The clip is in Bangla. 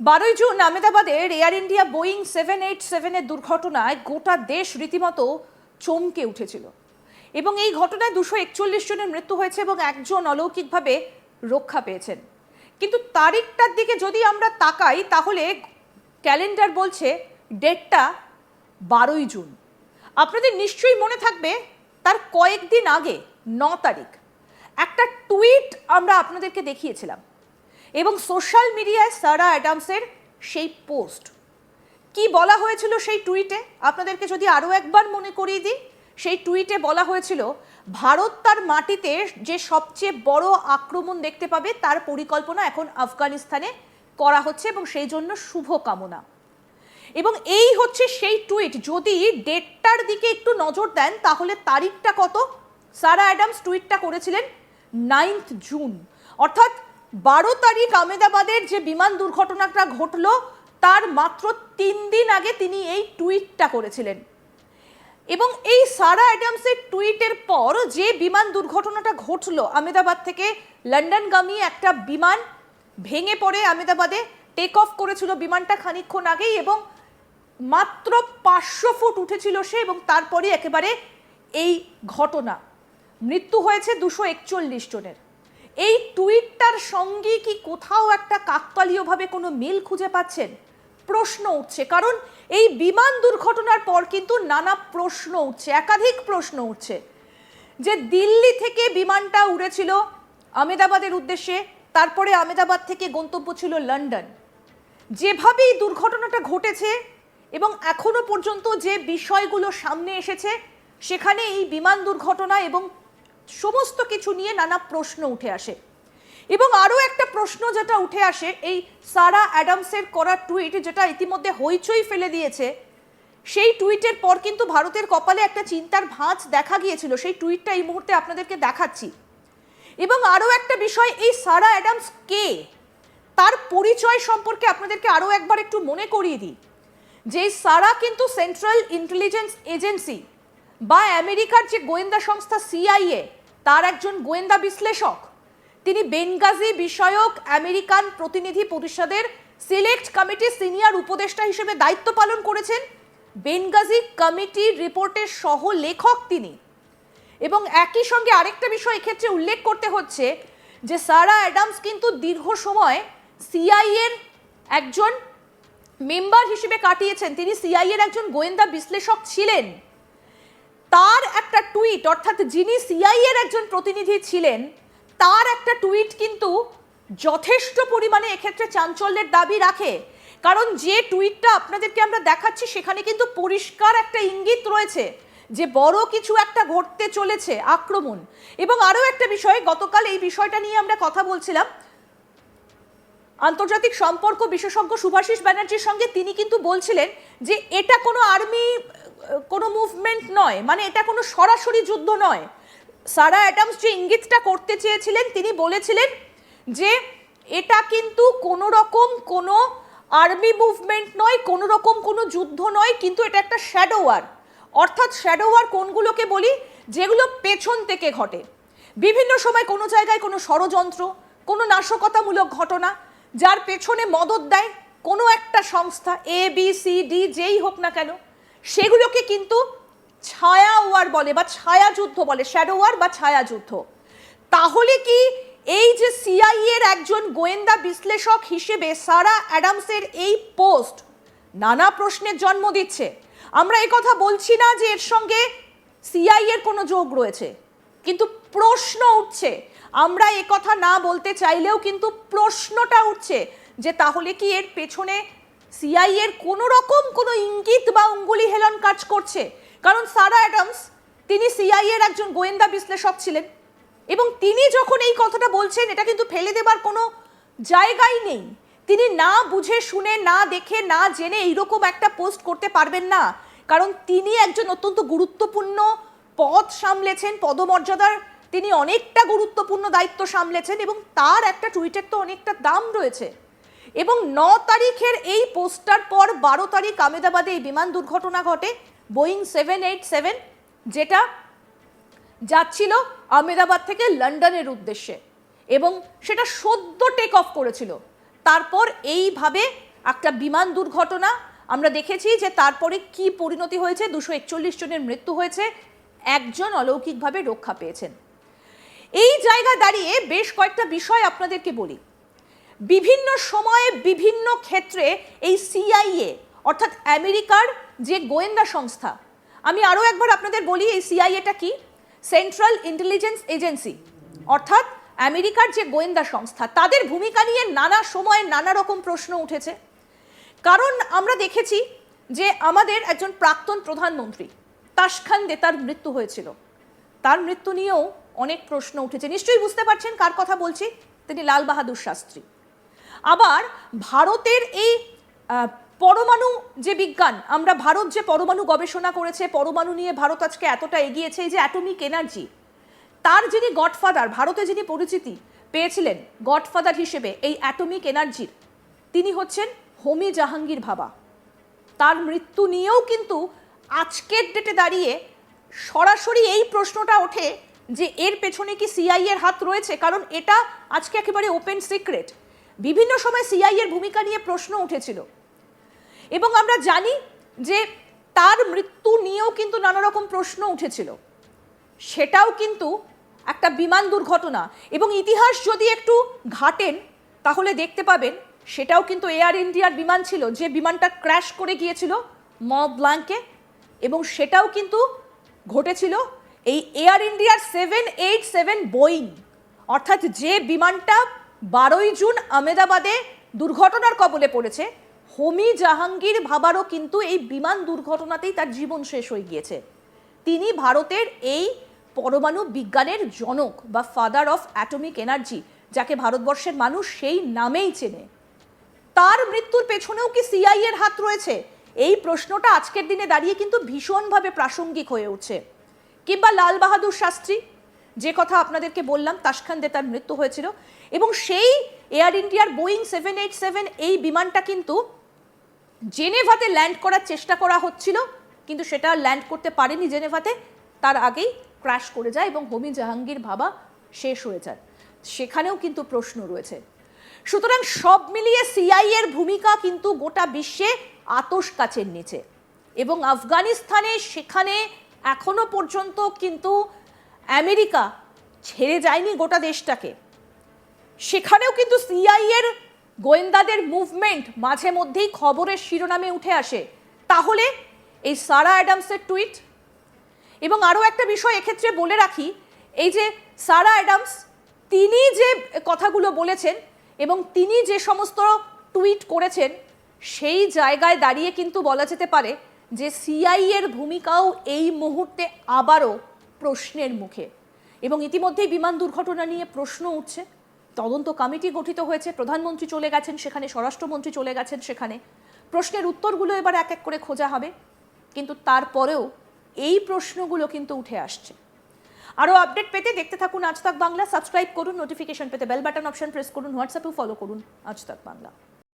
বারোই June আহমেদাবাদের air India Boeing seven eight সেভেনের দুর্ঘটনায় গোটা দেশ রীতিমতো চমকে উঠেছিল। এবং এই ঘটনায় দুশো একচল্লিশ জনের মৃত্যু হয়েছে এবং একজন অলৌকিকভাবে রক্ষা পেয়েছেন। কিন্তু তারিখটার দিকে যদি আমরা তাকাই, তাহলে ক্যালেন্ডার বলছে ডেটটা বারোই জুন। আপনাদের নিশ্চয়ই মনে থাকবে, তার কয়েকদিন আগে, ন তারিখ। একটা টুইট আমরা আপনাদেরকে দেখিয়েছিলাম। এবং সোশ্যাল মিডিয়ায় সারা অ্যাডামসের সেই পোস্ট। কি বলা হয়েছিল সেই টুইটে? আপনাদেরকে যদি আরও একবার মনে করিয়ে দিই, সেই টুইটে বলা হয়েছিল, ভারত তার মাটিতে যে সবচেয়ে বড় আক্রমণ দেখতে পাবে, তার পরিকল্পনা এখন আফগানিস্তানে করা হচ্ছে এবং সেই জন্য শুভ কামনা এবং এই হচ্ছে সেই টুইট। যদি ডেটটার দিকে একটু নজর দেন, তাহলে তারিখটা কত? সারা অ্যাডামস টুইটটা করেছিলেন নাইন্থ জুন। অর্থাৎ বারো তারিখ আমেদাবাদের যে বিমান দুর্ঘটনাটা ঘটলো, তার মাত্র তিন দিন আগে তিনি এই টুইটটা করেছিলেন। এবং এই সারা অ্যাডামসের টুইটের পর যে বিমান দুর্ঘটনাটা ঘটলো আমেদাবাদ থেকে, লন্ডনগামী একটা বিমান ভেঙে পড়ে আমেদাবাদে টেক অফ করেছিল বিমানটা খানিকক্ষণ আগেই এবং মাত্র পাঁচশো ফুট উঠেছিল সে এবং তারপরে একেবারে এই ঘটনা। মৃত্যু হয়েছে দুশো একচল্লিশ জনের। এই টুইটটার সঙ্গে কি কোথাও একটা কাকতালীয়ভাবে কোনো মিল খুঁজে পাচ্ছেন? প্রশ্ন উঠছে, কারণ এই বিমান দুর্ঘটনার পর কিন্তু নানা প্রশ্ন উঠছে, একাধিক প্রশ্ন উঠছে। যে দিল্লি থেকে বিমানটা উড়েছিল আমেদাবাদের উদ্দেশ্যে, তারপরে আমেদাবাদ থেকে গন্তব্য ছিল লন্ডন। যেভাবে এই দুর্ঘটনাটা ঘটেছে এবং এখনও পর্যন্ত যে বিষয়গুলো সামনে এসেছে, সেখানে এই বিমান দুর্ঘটনা এবং সমস্ত কিছু নিয়ে নানা প্রশ্ন উঠে আসে। এবং আরও একটা প্রশ্ন যেটা উঠে আসে, এই সারা অ্যাডামসের করা টুইট যেটা ইতিমধ্যে হইচই ফেলে দিয়েছে, সেই টুইটের পর কিন্তু ভারতের কপালে একটা চিন্তার ভাঁজ দেখা গিয়েছিল। সেই টুইটটা এই মুহূর্তে আপনাদেরকে দেখাচ্ছি। এবং আরও একটা বিষয়, এই সারা অ্যাডামস কে? তার পরিচয় সম্পর্কে আপনাদেরকে আরও একবার একটু মনে করিয়ে দিই। যে সারা কিন্তু সেন্ট্রাল ইন্টেলিজেন্স এজেন্সি বা আমেরিকার যে গোয়েন্দা সংস্থা সিআইএ তার একজন গোয়েন্দা বিশ্লেষক। তিনি বেনগাজি বিষয়ক আমেরিকান প্রতিনিধি পরিষদের সিলেক্ট কমিটির সিনিয়র উপদেষ্টা হিসেবে দায়িত্ব পালন করেছেন। বেনগাজি কমিটির রিপোর্টের সহ লেখক তিনি। এবং একই সঙ্গে আরেকটা বিষয় এক্ষেত্রে উল্লেখ করতে হচ্ছে যে, সারা অ্যাডামস কিন্তু দীর্ঘ সময় সিআইএর একজন মেম্বার হিসেবে কাটিয়েছেন। তিনি সিআইএর একজন গোয়েন্দা বিশ্লেষক ছিলেন। তার একটা টুইট, অর্থাৎ যিনি সিআইএর একজন প্রতিনিধি ছিলেন, তার একটা টুইট কিন্তু যথেষ্ট পরিমাণে এক্ষেত্রে চাঞ্চল্যের দাবি রাখে। কারণ যে টুইটটা আপনাদেরকে আমরা দেখাচ্ছি, সেখানে কিন্তু পরিষ্কার একটা ইঙ্গিত রয়েছে যে বড় কিছু একটা ঘটতে চলেছে, আক্রমণ। এবং আরও একটা বিষয় গতকাল এই বিষয়টা নিয়ে আমরা কথা বলছিলাম আন্তর্জাতিক সম্পর্ক বিশেষজ্ঞ সুভাষিস ব্যানার্জির সঙ্গে তিনি কিন্তু বলছিলেন যে এটা কোনো আর্মি, কোনো মুভমেন্ট নয় মানে এটা কোনো সরাসরি যুদ্ধ নয়। সারা অ্যাডামস যে ইঙ্গিতটা করতে চেয়েছিলেন, তিনি বলেছিলেন যে এটা কিন্তু কোনো রকম কোনো আর্মি মুভমেন্ট নয়, কোনো রকম কোনো যুদ্ধ নয়, কিন্তু এটা একটা শ্যাডো ওয়ার। অর্থাৎ শ্যাডো ওয়ার কোনগুলোকে বলি? যেগুলো পেছন থেকে ঘটে। বিভিন্ন সময় কোনো জায়গায় কোনো ষড়যন্ত্র, কোনো নাশকতামূলক ঘটনা যার পেছনে মদত দেয় কোনো একটা সংস্থা এ বি সি ডি যেই হোক না কেন, সেগুলোকে কিন্তু ছায়া ওয়ার বলে বা ছায়া যুদ্ধ বলে শ্যাডো ওয়ার বা ছায়া যুদ্ধ। তাহলে কি এই যে সিআইএ এর একজন গোয়েন্দা বিশ্লেষক হিসেবে সারা অ্যাডামসের এই পোস্ট নানা প্রশ্নের জন্ম দিচ্ছে। আমরা কথা বলছি না যে এর সঙ্গে সিআই এর কোনো যোগ রয়েছে, কিন্তু প্রশ্ন উঠছে আমরা এ কথা না বলতে চাইলেও কিন্তু প্রশ্নটা উঠছে যে তাহলে কি এর পেছনে সিআই এর কোনো রকম কোনো ইঙ্গিত বা অঙ্গুলি হেলন কাজ করছে? কারণ সারা অ্যাডামস, তিনি সিআই এর একজন গোয়েন্দা বিশ্লেষক ছিলেন এবং তিনি যখন এই কথাটা বলছেন, এটা কিন্তু ফেলে দেবার কোনো জায়গাই নেই। তিনি না বুঝে শুনে, না দেখে, না জেনে এইরকম একটা পোস্ট করতে পারবেন না। কারণ তিনি একজন অত্যন্ত গুরুত্বপূর্ণ পদ সামলেছেন, পদমর্যাদার তিনি অনেকটা গুরুত্বপূর্ণ দায়িত্ব সামলেছেন এবং তার একটা টুইটের তো অনেকটা দাম রয়েছে। এবং ন তারিখের এই পোস্টার পর বারো তারিখ আমেদাবাদে এই বিমান দুর্ঘটনা ঘটে। বোয়িং সেভেন এইট সেভেন, যেটা যাচ্ছিল আহমেদাবাদ থেকে লন্ডনের উদ্দেশ্যে এবং সেটা সদ্য টেক অফ করেছিল। তারপর এইভাবে একটা বিমান দুর্ঘটনা, আমরা দেখেছি যে তারপরে কি পরিণতি হয়েছে, দুশো একচল্লিশ জনের মৃত্যু হয়েছে, একজন অলৌকিকভাবে রক্ষা পেয়েছেন। এই জায়গায় দাঁড়িয়ে বেশ কয়েকটা বিষয় আপনাদেরকে বলি। বিভিন্ন সময়ে বিভিন্ন ক্ষেত্রে এই সিআইএ অর্থাৎ আমেরিকার যে গোয়েন্দা সংস্থা, আমি আরও একবার আপনাদের বলি এই সিআইএটা কি? সেন্ট্রাল ইন্টেলিজেন্স এজেন্সি অর্থাৎ আমেরিকার যে গোয়েন্দা সংস্থা, তাদের ভূমিকা নিয়ে নানা সময়ে নানা রকম প্রশ্ন উঠেছে। কারণ আমরা দেখেছি যে আমাদের একজন প্রাক্তন প্রধানমন্ত্রী, তাসখান্দে তার মৃত্যু হয়েছিল। তার মৃত্যু নিয়েও অনেক প্রশ্ন উঠেছে। নিশ্চয়ই বুঝতে পারছেন কার কথা বলছি? তিনি লাল বাহাদুর শাস্ত্রী। আবার ভারতের এই পরমাণু যে বিজ্ঞান, আমরা ভারত যে পরমাণু গবেষণা করেছে, পরমাণু নিয়ে ভারত আজকে এতটা এগিয়েছে, এই যে অ্যাটমিক এনার্জি তার যিনি গডফাদার ভারতে যিনি পরিচিতি পেয়েছিলেন গডফাদার হিসেবে এই অ্যাটমিক এনার্জির তিনি হচ্ছেন হোমি জাহাঙ্গীর ভাবা। তার মৃত্যু নিয়েও কিন্তু আজকের ডেটে দাঁড়িয়ে সরাসরি এই প্রশ্নটা ওঠে যে এর পেছনে কি সিআই এর হাত রয়েছে? কারণ এটা আজকে একেবারে ওপেন সিক্রেট বিভিন্ন সময় সিআই এর ভূমিকা নিয়ে প্রশ্ন উঠেছিল। এবং আমরা জানি যে তার মৃত্যু নিয়েও কিন্তু নানা রকম প্রশ্ন উঠেছিল। সেটাও কিন্তু একটা বিমান দুর্ঘটনা। এবং ইতিহাস যদি একটু ঘাটেন, তাহলে দেখতে পাবেন সেটাও কিন্তু এয়ার ইন্ডিয়ার বিমান ছিল, যে বিমানটা ক্র্যাশ করে গিয়েছিল মব ব্ল্যাঙ্কে এবং সেটাও কিন্তু ঘটেছিল এই এয়ার ইন্ডিয়ার সেভেন এইট সেভেন বোয়িং অর্থাৎ যে বিমানটা বারোই জুন আমেদাবাদে দুর্ঘটনার কবলে পড়েছে, হোমি জাহাঙ্গীর ভাবারও কিন্তু এই বিমান দুর্ঘটনাতেই তার জীবন শেষ হয়ে গিয়েছে। তিনি ভারতের এই পরমাণু বিজ্ঞানের জনক বা ফাদার অফ অ্যাটমিক এনার্জি যাকে ভারতবর্ষের মানুষ সেই নামেই চেনে। তার মৃত্যুর পেছনেও কি সিআই এর হাত রয়েছে? এই প্রশ্নটা আজকের দিনে দাঁড়িয়ে কিন্তু ভীষণভাবে প্রাসঙ্গিক হয়ে উঠছে। কিংবা লাল বাহাদুর শাস্ত্রী, যে কথা আপনাদেরকে বললাম তাসখান্দে তার মৃত্যু হয়েছিল। এবং সেই এয়ার ইন্ডিয়ার বোয়িং সেভেন এইট সেভেন এই বিমানটা কিন্তু জেনেভাতে ল্যান্ড করার চেষ্টা করা হচ্ছিল, কিন্তু সেটা ল্যান্ড করতে পারেনি জেনেভাতে। তার আগেই ক্র্যাশ করে যায় এবং হোমি জাহাঙ্গীর ভাবা শেষ হয়ে যায়। সেখানেও কিন্তু প্রশ্ন রয়েছে। সুতরাং সব মিলিয়ে সিআই এর ভূমিকা কিন্তু গোটা বিশ্বে আতস কাছের নিচে। এবং আফগানিস্তানে সেখানে এখনও পর্যন্ত কিন্তু আমেরিকা ছেড়ে যায়নি গোটা দেশটাকে। সেখানেও কিন্তু সিআই এর গোয়েন্দাদের মুভমেন্ট মাঝে মধ্যেই খবরের শিরোনামে উঠে আসে। তাহলে এই সারা অ্যাডামসের টুইট? এবং আরও একটা বিষয় এক্ষেত্রে বলে রাখি, এই যে সারা অ্যাডামস, তিনি যে কথাগুলো বলেছেন এবং তিনি যে সমস্ত টুইট করেছেন, সেই জায়গায় দাঁড়িয়ে কিন্তু বলা যেতে পারে যে সিআই এর ভূমিকাও এই মুহূর্তে আবারও প্রশ্নের মুখে। এবং ইতিমধ্যেই বিমান দুর্ঘটনা নিয়ে প্রশ্ন উঠছে। তদন্ত কমিটি গঠিত হয়েছে, প্রধানমন্ত্রী চলে গেছেন সেখানে, স্বরাষ্ট্রমন্ত্রী চলে গেছেন সেখানে। প্রশ্নের উত্তরগুলো এবার এক এক করে খোঁজা হবে। কিন্তু তারপরেও এই প্রশ্নগুলো কিন্তু উঠে আসছে। আরও আপডেট পেতে দেখতে থাকুন আজ তাক বাংলা। সাবস্ক্রাইব করুন, নোটিফিকেশন পেতে বেল বাটন অপশন প্রেস করুন, হোয়াটসঅ্যাপেও ফলো করুন আজ তাক বাংলা।